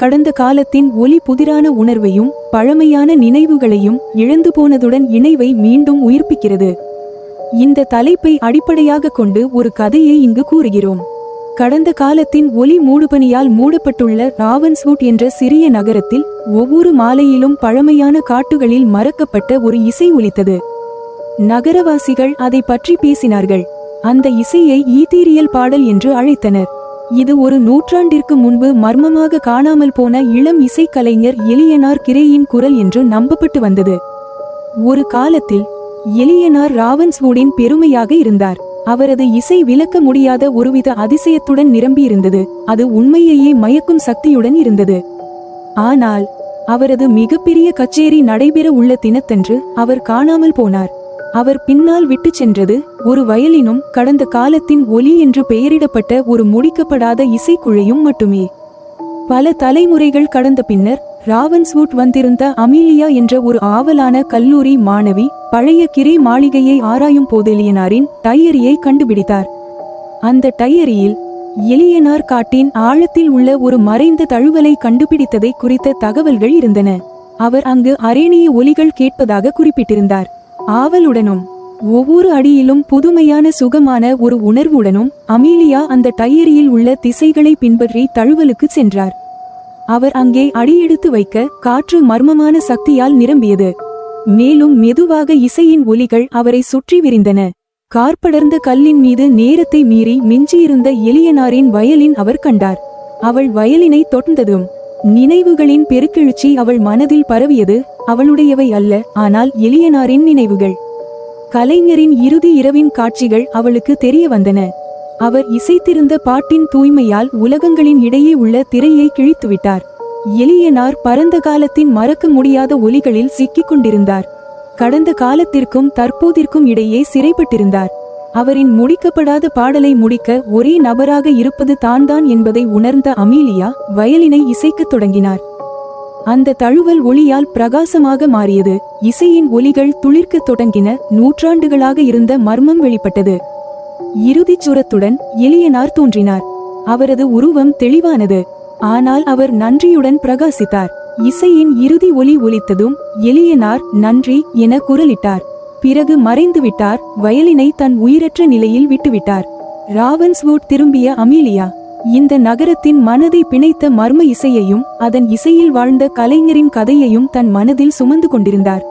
கடந்த காலத்தின் ஒலி புதிரான உணர்வையும் பழமையான நினைவுகளையும் இழந்து போனதுடன் இணைவை மீண்டும் உயிர்ப்பிக்கிறது. இந்த தலைப்பை அடிப்படையாக கொண்டு ஒரு கதையை இங்கு கூறுகிறோம். கடந்த காலத்தின் ஒலி மூடுபனியால் மூடப்பட்டுள்ள ராவன்ஸ்வுட் என்ற சிறிய நகரத்தில் ஒவ்வொரு மாலையிலும் பழமையான காட்டுகளில் மறக்கப்பட்ட ஒரு இசை ஒலித்தது. நகரவாசிகள் அதை பற்றி பேசினார்கள். அந்த இசையை ஈத்தீரியல் பாடல் என்று அழைத்தனர். இது ஒரு நூற்றாண்டிற்கு முன்பு மர்மமாக காணாமல் போன இளம் இசைக்கலைஞர் எலியனார் கிரேயின் குரல் என்று நம்பப்பட்டு வந்தது. ஒரு காலத்தில் எலியனார் ராவன்ஸ்வுடின் பெருமையாக இருந்தார். அவரது இசை விளக்க முடியாத ஒருவித அதிசயத்துடன் நிரம்பியிருந்தது. அது உண்மையையே மயக்கும் சக்தியுடன் இருந்தது. ஆனால் அவரது மிகப்பெரிய கச்சேரி நடைபெற உள்ள தினத்தன்று அவர் காணாமல் போனார். அவர் பின்னால் விட்டுச் சென்றது ஒரு வயலினும் கடந்த காலத்தின் ஒலி என்று பெயரிடப்பட்ட ஒரு முடிக்கப்படாத இசைக்குழையும் மட்டுமே. பல தலைமுறைகள் கடந்த பின்னர் ராவன்ஸ்வுட் வந்திருந்த அமீலியா என்ற ஒரு ஆவலான கல்லூரி மாணவி பழைய கிரே மாளிகையை ஆராயும் போதெலியனாரின் டையரியை கண்டுபிடித்தார். அந்த டையரியில் எலியனார் காட்டின் ஆழத்தில் உள்ள ஒரு மறைந்த தழுவலை கண்டுபிடித்ததை குறித்த தகவல்கள் இருந்தன. அவர் அங்கு அரேனிய ஒலிகள் கேட்பதாக குறிப்பிட்டிருந்தார். ஆவலுடனும் ஒவ்வொரு அடியிலும் புதுமையான சுகமான ஒரு உணர்வுடனும் அமீலியா அந்த டையரியில் உள்ள திசைகளை பின்பற்றி தழுவலுக்கு சென்றார். அவர் அங்கே அடியெடுத்து வைக்க காற்று மர்மமான சக்தியால் நிரம்பியது. மேலும் மெதுவாக இசையின் ஒலிகள் அவரை சுற்றி விரிந்தன. கார்படர்ந்த கல்லின் மீது நேரத்தை மீறி மிஞ்சியிருந்த எளியனாரின் வயலின் அவர் கண்டார். அவள் வயலினை தொட்டதும் நினைவுகளின் பெருக்கெழுச்சி அவள் மனதில் பரவியது அவளுடையவை அல்ல ஆனால் எளியனாரின் நினைவுகள். கலைஞரின் இறுதி இரவின் காட்சிகள் அவளுக்கு தெரிய வந்தன. அவர் இசைத்திருந்த பாட்டின் தூய்மையால் உலகங்களின் இடையே உள்ள திரையை கிழித்துவிட்டார். எளியனார் பரந்த காலத்தின் மறக்க முடியாத ஒலிகளில் சிக்கிக் கொண்டிருந்தார். கடந்த காலத்திற்கும் தற்போதிற்கும் இடையே சிறைப்பட்டிருந்தார். அவரின் முடிக்கப்படாத பாடலை முடிக்க ஒரே நபராக இருப்பது தான்தான் என்பதை உணர்ந்த அமீலியா வயலினை இசைக்கத் தொடங்கினார். அந்த தழுவல் ஒளியால் பிரகாசமாக மாறியது. இசையின் ஒலிகள் துளிர்க்கத் தொடங்கின நூற்றாண்டுகளாக இருந்த மர்மம் வெளிப்பட்டது. இறுதிச் சுரத்துடன் எளியனார் தோன்றினார். அவரது உருவம் தெளிவானது. ஆனால் அவர் நன்றியுடன் பிரகாசித்தார். இசையின் இறுதி ஒலி ஒலித்ததும் எளியனார் நன்றி என குரலிட்டார். பிறகு மறைந்துவிட்டார். வயலினை தன் உயிரற்ற நிலையில் விட்டுவிட்டார். ராவன்ஸ்வோட் திரும்பிய அமீலியா இந்த நகரத்தின் மனதை பிணைத்த மர்ம இசையையும் அதன் இசையில் வாழ்ந்த கலைஞரின் கதையையும் தன் மனதில் சுமந்து கொண்டிருந்தார்.